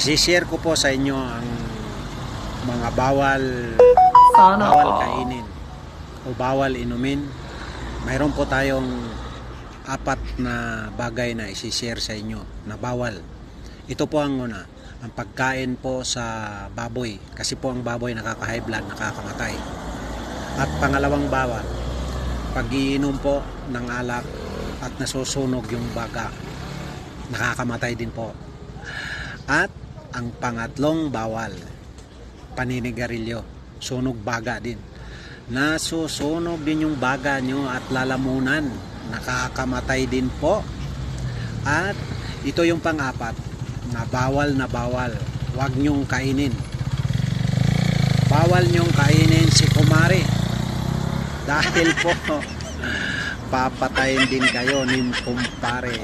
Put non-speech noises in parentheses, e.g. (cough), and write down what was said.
Isishare ko po sa inyo ang mga bawal Sana bawal all. kainin o bawal inumin. Mayroon po tayong apat na bagay na isishare sa inyo na bawal. Ito po ang una, ang pagkain po sa baboy kasi po ang baboy nakaka-high blood, nakakamatay. At pangalawang bawal, pag-iinom po ng alak at nasusunog yung baga, nakakamatay din po. At ang pangatlong bawal, paninigarilyo, sunog baga din. Nasusunog din yung baga nyo at lalamunan, nakakamatay din po. At ito yung pang-apat, na bawal na bawal, huwag nyong kainin. Bawal nyong kainin si kumare. Dahil po, (laughs) papatayin din kayo ni kumpare.